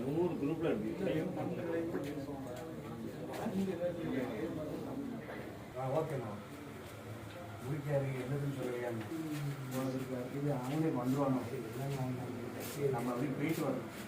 நூறு குரூப்ல ஓகேண்ணா முடிக்காரு என்னதுன்னு சொல்லுறியா இது அவங்களே வந்துருவாங்க நம்ம அப்படி போயிட்டு வரணும்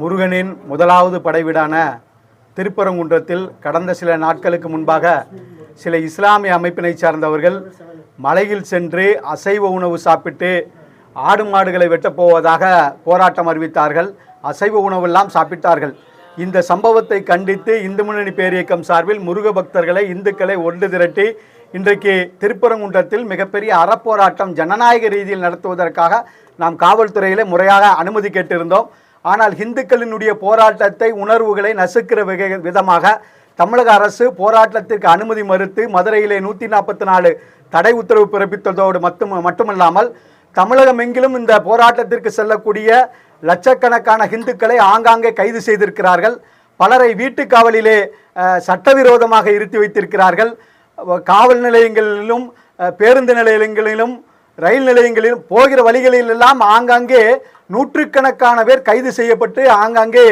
முருகனின் முதலாவது படைவீடான திருப்பரங்குன்றத்தில் கடந்த சில நாட்களுக்கு முன்பாக சில இஸ்லாமிய அமைப்பினை சார்ந்தவர்கள் மலையில் சென்று அசைவ உணவு சாப்பிட்டு ஆடு மாடுகளை வெட்டப் போவதாக போராட்டம் அறிவித்தார்கள். அசைவ உணவெல்லாம் சாப்பிட்டார்கள். இந்த சம்பவத்தை கண்டித்து இந்து முன்னணி பேரியக்கம் சார்பில் முருக பக்தர்களை இந்துக்களை ஒன்று திரட்டி இன்றைக்கு திருப்பரங்குன்றத்தில் மிகப்பெரிய அறப்போராட்டம் ஜனநாயக ரீதியில் நடத்துவதற்காக நாம் காவல்துறையிலே முறையாக அனுமதி கேட்டிருந்தோம். ஆனால் இந்துக்களினுடைய போராட்டத்தை உணர்வுகளை நசுக்கிற வகை விதமாக தமிழக அரசு போராட்டத்திற்கு அனுமதி மறுத்து மதுரையிலே நூற்றி நாற்பத்தி நாலு தடை உத்தரவு பிறப்பித்ததோடு மட்டும் மட்டுமல்லாமல் தமிழகம் எங்கிலும் இந்த போராட்டத்திற்கு செல்லக்கூடிய லட்சக்கணக்கான இந்துக்களை ஆங்காங்கே கைது செய்திருக்கிறார்கள். பலரை வீட்டு காவலிலே சட்டவிரோதமாக இருத்தி வைத்திருக்கிறார்கள். காவல் நிலையங்களிலும் பேருந்து நிலையங்களிலும் ரயில் நிலையங்களிலும் போகிற வழிகளிலெல்லாம் ஆங்காங்கே நூற்றுக்கணக்கான பேர் கைது செய்யப்பட்டு ஆங்காங்கே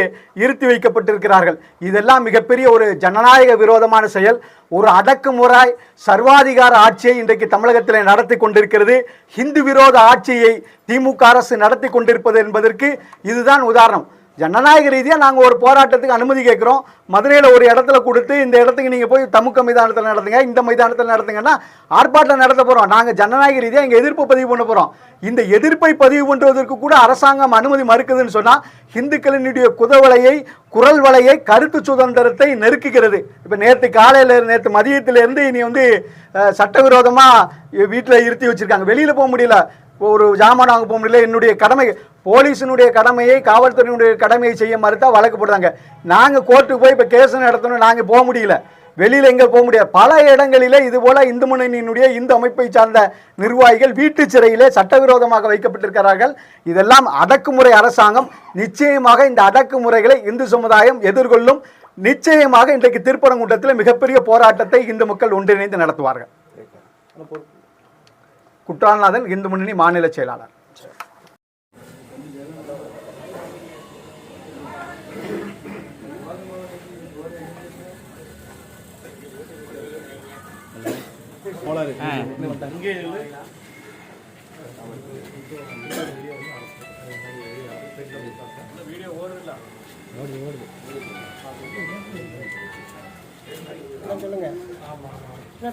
இருத்தி வைக்கப்பட்டிருக்கிறார்கள். இதெல்லாம் மிகப்பெரிய ஒரு ஜனநாயக விரோதமான செயல். ஒரு அடக்குமுறை சர்வாதிகார ஆட்சியை இன்றைக்கு தமிழகத்தில் நடத்தி கொண்டிருக்கிறது. ஹிந்து விரோத ஆட்சியை திமுக அரசு நடத்தி கொண்டிருப்பது என்பதற்கு இதுதான் உதாரணம். ஜனநாயக ரீதியாக நாங்கள் ஒரு போராட்டத்துக்கு அனுமதி கேட்குறோம் மதுரையில் ஒரு இடத்துல கொடுத்து இந்த இடத்துக்கு நீங்கள் போய் தமுக்க மைதானத்தில் நடத்துங்க இந்த மைதானத்தில் நடத்துங்கன்னா ஆர்ப்பாட்டம் நடத்த போகிறோம் நாங்கள் ஜனநாயக ரீதியாக இங்கே எதிர்ப்பு பதிவு பண்ண போகிறோம் இந்த எதிர்ப்பை பதிவு பண்ணுவதற்கு கூட அரசாங்கம் அனுமதி மறுக்குதுன்னு சொன்னால் இந்துக்களினுடைய குதவலையை குரல் வலையை கருத்து சுதந்திரத்தை நெருக்குகிறது. இப்போ நேற்று காலையில் நேற்று மதியத்திலேருந்து இனி வந்து சட்டவிரோதமாக வீட்டில் இருத்தி வச்சுருக்காங்க. வெளியில் போக முடியல. ஒரு ஜாமான் வாங்க போக முடியல. என்னுடைய கடமை போலீஸினுடைய கடமையை காவல்துறையினுடைய கடமையை செய்ய மறுத்தா வழக்கு போடுறாங்க. நாங்கள் கோர்ட்டுக்கு போய் இப்போ கேஸ் நடத்தணும் நாங்கள் போக முடியல. வெளியில் எங்கே போக முடியாது. பல இடங்களிலே இதுபோல் இந்து முன்னணியினுடைய இந்து அமைப்பை சார்ந்த நிர்வாகிகள் வீட்டு சிறையிலே சட்டவிரோதமாக வைக்கப்பட்டிருக்கிறார்கள். இதெல்லாம் அடக்குமுறை அரசாங்கம் நிச்சயமாக இந்த அடக்குமுறைகளை இந்து சமுதாயம் எதிர்கொள்ளும். நிச்சயமாக இன்றைக்கு திருப்பரங்குன்றத்தில் மிகப்பெரிய போராட்டத்தை இந்து மக்கள் ஒன்றிணைந்து நடத்துவார்கள். குற்றாலநாதன் இந்து முன்னணி மாநில செயலாளர். சொல்லுங்க என்ன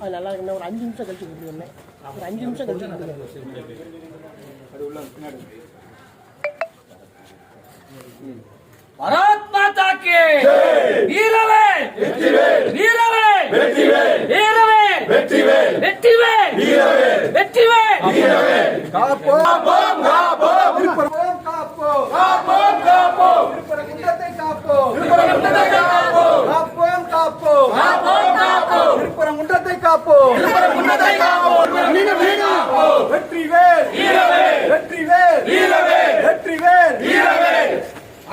அது நல்லா இருக்குண்ணே ஒரு அஞ்சு நிமிஷம் கழிச்சு கொடுத்துருங்க ஒரு அஞ்சு நிமிஷம் கழிச்சு கொடுத்துருங்க பாரத் மாதா கி வீரவே வீரவே வீரவே வெற்றிவே வெற்றிவே வெற்றிவே காப்போம் காப்போம் காப்போம் திருப்பரங்குன்றம் காப்போம் காப்போம் காப்போம் திருப்பரங்குன்றத்தை காப்போம் திருப்பரங்குன்றத்தை காப்போம் காப்போம் காப்போம் காப்போம் காப்போம் திருப்பரங்குன்றத்தை காப்போம் திருப்பரங்குன்றத்தை காப்போம் வெற்றிவேல் வீரவே வெற்றிவேல் வீரவே வெற்றிவேல் வீரவே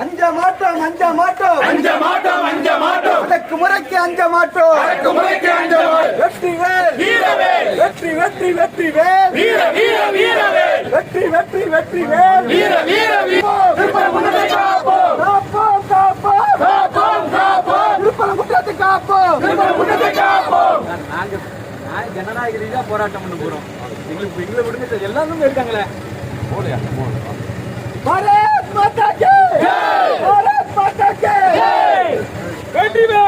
அஞ்ச மாட்டோம் அஞ்ச மாட்டோம் அஞ்ச மாட்டோம் அஞ்ச மாட்டோம். அடக்கு முறைக்கு அஞ்ச மாட்டோம். அடக்கு முறைக்கு அஞ்ச மாட்டோம். வெற்றிவேல் வீரவே. வெற்றி வெற்றி வெற்றிவேல் வீர வீர வீரவே. வெற்றி வெற்றி வெற்றிவேல் வீர வீர வீர. திருப்பரங்குன்றத்தை காப்போம். காப்போம் காப்போம். காப்போம் காப்போம். திருப்பரங்குன்றத்தை காப்போம். திருப்பரங்குன்றத்தை காப்போம். நாங்க ஜனநாயக ரீதியா போராட்டம் பண்ண போறோம் எங்களுக்கு எங்களை விடுங்க எல்லாரும் இருக்காங்களே போடுயா பாரத் மாதா கி வெற்றிவே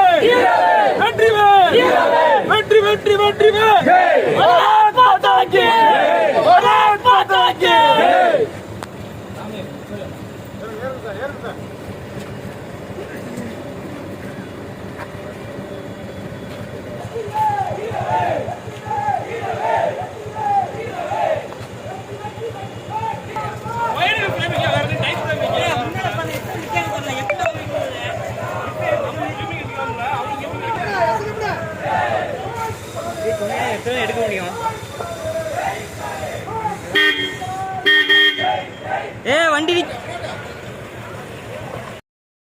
எடுக்க முடியும்.